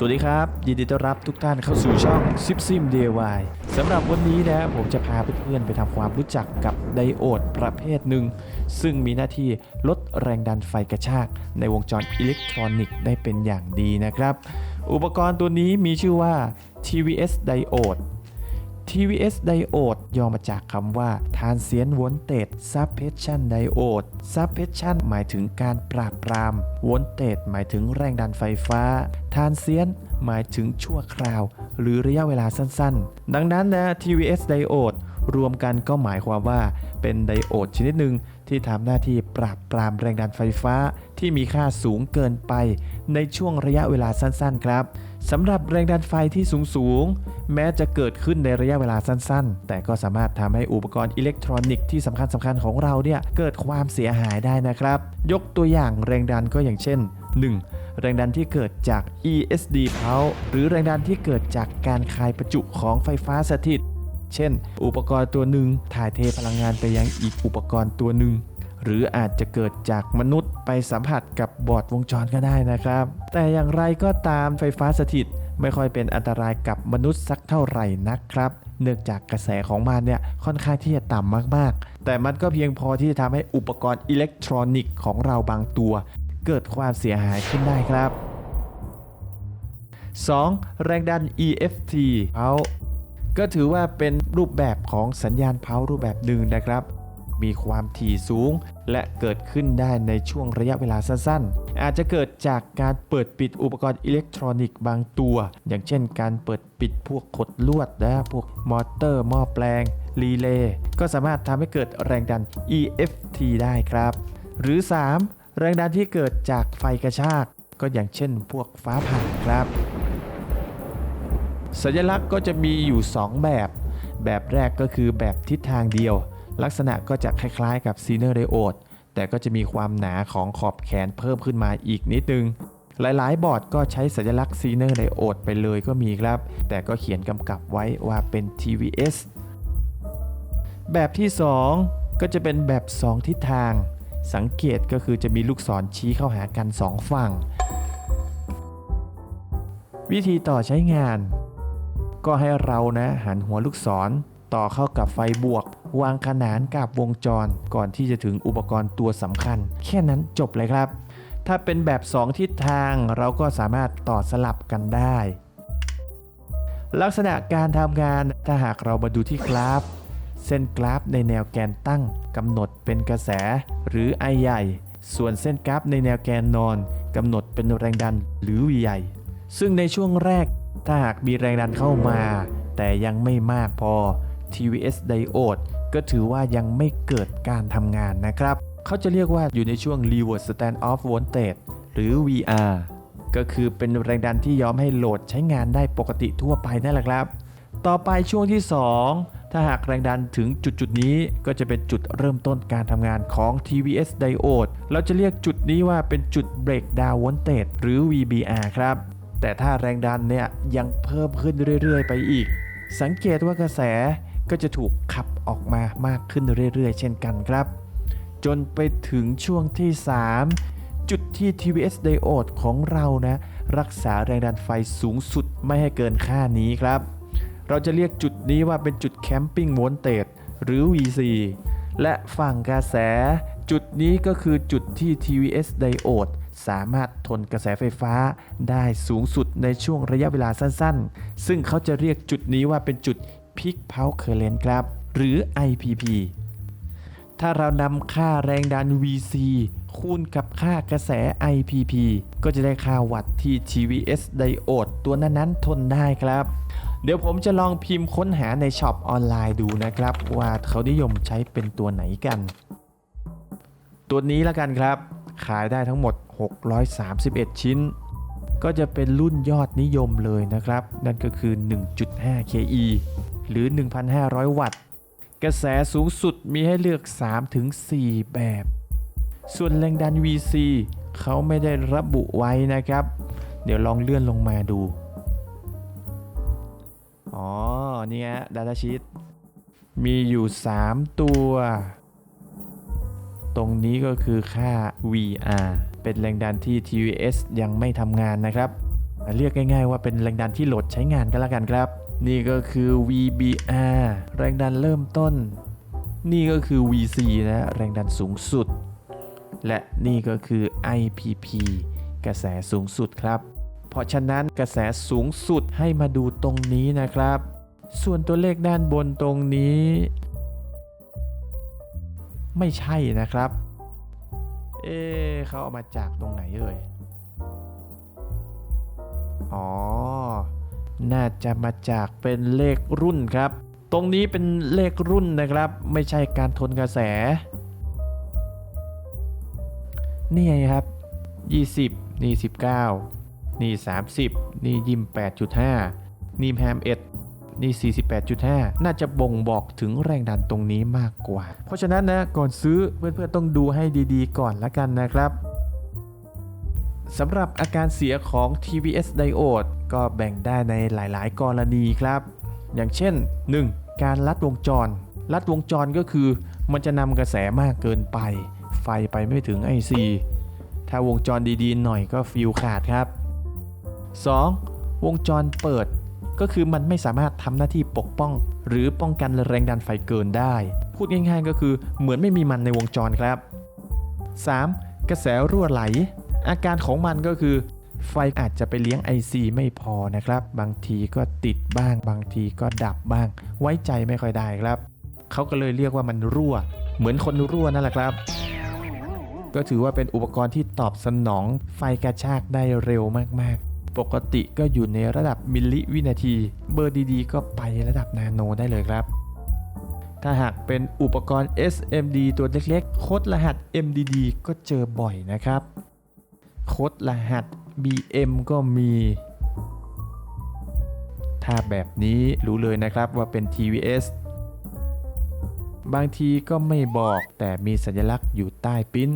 สวัสดีครับ ยินดีต้อนรับทุกท่านเข้าสู่ช่องซิปซิม DIY สำหรับวันนี้นะผมจะพาเพื่อนๆไปทำความรู้จักกับไดโอดประเภทหนึ่ง ซึ่งมีหน้าที่ลดแรงดันไฟกระชาก ในวงจรอิเล็กทรอนิกส์ได้เป็นอย่างดีนะครับ อุปกรณ์ตัวนี้มีชื่อว่า TVS ไดโอด TVS Diode ย่อมาจากคำว่า Transient Voltage Suppression Diode Suppression หมายถึงการปราบปราม Voltage หมายถึงแรงดันไฟฟ้า Transient หมายถึงชั่วคราว หรือระยะเวลาสั้นๆ ดังนั้นนะ TVS Diode รวมกันก็หมายความว่าเป็นไดโอดชนิดหนึ่งที่ทำหน้าที่ ปราบปรามแรงดันไฟฟ้าที่มีค่าสูงเกินไปในช่วงระยะเวลาสั้นๆ ครับสำหรับแรงดันไฟที่สูงๆ แม้จะเกิดขึ้นในระยะเวลาสั้นๆ แต่ก็สามารถทำให้อุปกรณ์อิเล็กทรอนิกส์ที่สำคัญสคัญๆของเราเนี่ยเกิดความเสียหายได้นะครับ ยกตัวอย่างแรงดันก็อย่างเช่น 1. แรงดันที่เกิดจาก ESD pulse หรือแรงดันที่เกิดจากการคายประจุของไฟฟ้าสถิต เช่น อุปกรณ์ตัวหนึ่งถ่ายเทพลังงานไปยังอีกอุปกรณ์ตัวหนึ่ง หรืออาจจะเกิดจากมนุษย์ไปสัมผัสกับบอร์ดวงจรก็ได้นะครับ แต่อย่างไรก็ตามไฟฟ้าสถิตไม่ค่อยเป็นอันตรายกับมนุษย์สักเท่าไหร่นะครับ เนื่องจากกระแสของมันเนี่ยค่อนข้างที่จะต่ำมากๆ แต่มันก็เพียงพอที่จะทำให้อุปกรณ์อิเล็กทรอนิกส์ของเราบางตัว เกิดความเสียหายขึ้นได้ครับ 2. แรงดัน EFT เอาก็ถือว่าเป็นรูปแบบของสัญญาณเพารูปแบบหนึ่งนะครับ มีความถี่สูง และเกิดขึ้นได้ในช่วงระยะเวลาสั้นๆ อาจจะเกิดจากการเปิดปิดอุปกรณ์อิเล็กทรอนิกส์บางตัว อย่างเช่นการเปิดปิดพวกขดลวดนะพวกมอเตอร์หม้อแปลงรีเลย์ก็สามารถทำให้เกิดแรงดัน EFT ได้ครับ หรือ 3. แรงดันที่เกิดจากไฟกระชาก ก็อย่างเช่นพวกฟ้าผ่าครับ สัญลักษณ์ก็จะมีอยู่ 2 แบบ แบบแรกก็คือแบบทิศทางเดียว ลักษณะก็จะคล้ายๆกับซีเนอร์ไดโอดแต่ก็จะมีความหนาของขอบแขนเพิ่มขึ้นมาอีกนิดนึง หลายๆ บอร์ดก็ใช้สัญลักษณ์ซีเนอร์ไดโอดไปเลยก็มีครับ แต่ก็เขียนกำกับไว้ว่าเป็น TVS แบบที่ 2 ก็จะเป็นแบบ 2 ทิศทาง สังเกตก็คือจะมีลูกศรชี้เข้าหากัน 2 ฝั่ง วิธีต่อใช้งาน ก็ให้เรานะหันหัวลูกศรต่อเข้ากับไฟบวก วางขนานกับวงจร ก่อนที่จะถึงอุปกรณ์ตัวสำคัญ แค่นั้นจบเลยครับ ถ้าเป็นแบบ 2 ทิศทางเราก็สามารถต่อสลับกันได้ ลักษณะการทำงานถ้าหากเรามาดูที่กราฟ เส้นกราฟในแนวแกนตั้งกำหนดเป็นกระแสหรือ I ใหญ่ ส่วนเส้นกราฟในแนวแกนนอนกำหนดเป็นแรงดันหรือ V ใหญ่ ซึ่งในช่วงแรกถ้าหากมีแรงดันเข้ามา แต่ยังไม่มากพอ TVS Diode ก็ถือว่ายังไม่เกิดการทำงานนะครับ เขาจะเรียกว่าอยู่ในช่วง Reverse Stand Off Voltage หรือ VR ก็คือเป็นแรงดันที่ยอมให้โหลดใช้งานได้ปกติทั่วไปนั่นแหละครับ ต่อไปช่วงที่ 2 ถ้าหากแรงดันถึงจุดจุดนี้ก็จะเป็นจุดเริ่มต้นการทำงานของ TVS Diode เราจะเรียกจุดนี้ว่าเป็นจุด Breakdown Voltage หรือ VBR ครับ แต่ถ้าแรงดันเนี่ยยังเพิ่มขึ้นเรื่อย ๆ ไปอีก สังเกตว่ากระแส ก็จะถูกขับออกมามากขึ้นเรื่อยๆ เช่นกันครับ จนไปถึงช่วงที่ 3 จุดที่ TVS Diode ของเรานะ รักษาแรงดันไฟสูงสุดไม่ให้เกินค่านี้ครับ เราจะเรียกจุดนี้ว่าเป็นจุด Camping Voltage หรือ VC และฝั่งกระแส จุดนี้ก็คือจุดที่ TVS Diode สามารถทนกระแสไฟฟ้าได้สูงสุดในช่วงระยะเวลาสั้นๆ ซึ่งเขาจะเรียกจุดนี้ว่าเป็นจุด Peak Power Current ครับ หรือ IPP ถ้าเรานำค่าแรงดัน VC คูณกับค่ากระแส IPP ก็จะได้ค่าวัตต์ที่ TVS Diode ตัวนั้นๆทนได้ครับ เดี๋ยวผมจะลองพิมพ์ค้นหาในช็อปออนไลน์ดูนะครับ ว่าเขานิยมใช้เป็นตัวไหนกัน ตัวนี้ละกันครับ ขายได้ทั้งหมด 631 ชิ้น ก็จะเป็นรุ่นยอดนิยมเลยนะครับ นั่นก็คือ 1.5 KE หรือ 1,500 วัตต์ กระแสสูงสุดมีให้เลือก 3-4 แบบ ส่วนแรงดัน VC เขาไม่ได้ระบุไว้นะครับ เดี๋ยวลองเลื่อนลงมาดู อ๋อเนี่ย Data Sheet มีอยู่ 3 ตัว ตรงนี้ก็คือค่า VR เป็นแรงดันที่ TVS ยังไม่ทำงานนะครับ เรียกง่ายๆว่าเป็นแรงดันที่โหลดใช้งานกันละกันครับ นี่ก็คือ VBR แรงดันเริ่มต้น นี่ก็คือ VC นะแรงดันสูงสุด และนี่ก็คือ IPP กระแสสูงสุดครับ เพราะฉะนั้นกระแสสูงสุดให้มาดูตรงนี้นะครับ ส่วนตัวเลขด้านบนตรงนี้ ไม่ใช่นะครับ เอ๊ะเขาเอามาจากตรงไหนเอ่ย อ๋อ น่าจะมาจากเป็นเลขรุ่นครับ ตรงนี้เป็นเลขรุ่นนะครับ ไม่ใช่การทนกระแส นี่ไงครับ 20 นี่ 19 นี่ 30 นี่ยิม8.5 นี่แฮมเอ็ดนี่ 48.5 น่าจะบ่งบอกถึงแรงดันตรงนี้มากกว่า เพราะฉะนั้นนะ ก่อนซื้อเพื่อนๆต้องดูให้ดีๆ ก่อนละกันนะครับ สำหรับอาการเสียของ TVS Diode ก็แบ่งได้ในหลายๆ กรณีครับ อย่างเช่น 1. การลัดวงจร ลัดวงจรก็คือมันจะนำกระแสมากเกินไป ไฟไปไม่ถึง IC ถ้าวงจรดีๆ หน่อยก็ฟิวขาดครับ 2. วงจรเปิด ก็คือมันไม่สามารถทำหน้าที่ปกป้อง หรือป้องกันแรงดันไฟเกินได้ พูดง่ายๆ ก็คือเหมือนไม่มีมันในวงจรครับ 3. กระแสรั่วไหล อาการของมันก็คือ ไฟอาจจะไปเลี้ยง IC ไม่พอนะครับ บางทีก็ติดบ้าง บางทีก็ดับบ้าง ไว้ใจไม่ค่อยได้ครับ เขาก็เลยเรียกว่ามันรั่ว เหมือนคนรั่วนั่นแหละครับ ก็ถือว่าเป็นอุปกรณ์ที่ตอบสนองไฟกระชากได้เร็วมากๆ ปกติก็อยู่ในระดับมิลลิวินาที เบอร์ดีๆ ก็ไประดับนาโนได้เลยครับถ้าหากเป็นอุปกรณ์ SMD ตัวเล็กๆ โค้ดรหัส MDD ก็เจอบ่อยนะครับ โค้ดรหัส BM ก็มี ถ้าแบบนี้รู้เลยนะครับว่าเป็น TVS บางทีก็ไม่บอกแต่มีสัญลักษณ์อยู่ใต้ปิ้น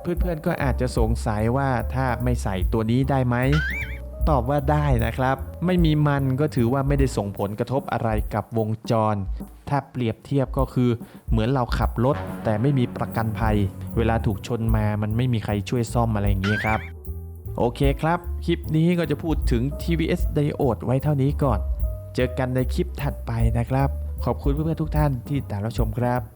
เพื่อนๆก็อาจจะสงสัยว่าถ้าไม่ใส่ตัวนี้ได้ไหม ตอบว่าได้นะครับ ไม่มีมันก็ถือว่าไม่ได้ส่งผลกระทบอะไรกับวงจร ถ้าเปรียบเทียบก็คือ เหมือนเราขับรถ แต่ไม่มีประกันภัย เวลาถูกชนมามันไม่มีใครช่วยซ่อมอะไรอย่างนี้ครับ โอเคครับ คลิปนี้ก็จะพูดถึง TVS Diode ไว้เท่านี้ก่อน เจอกันในคลิปถัดไปนะครับ ขอบคุณเพื่อนๆทุกท่านที่ติดตามรับชมครับ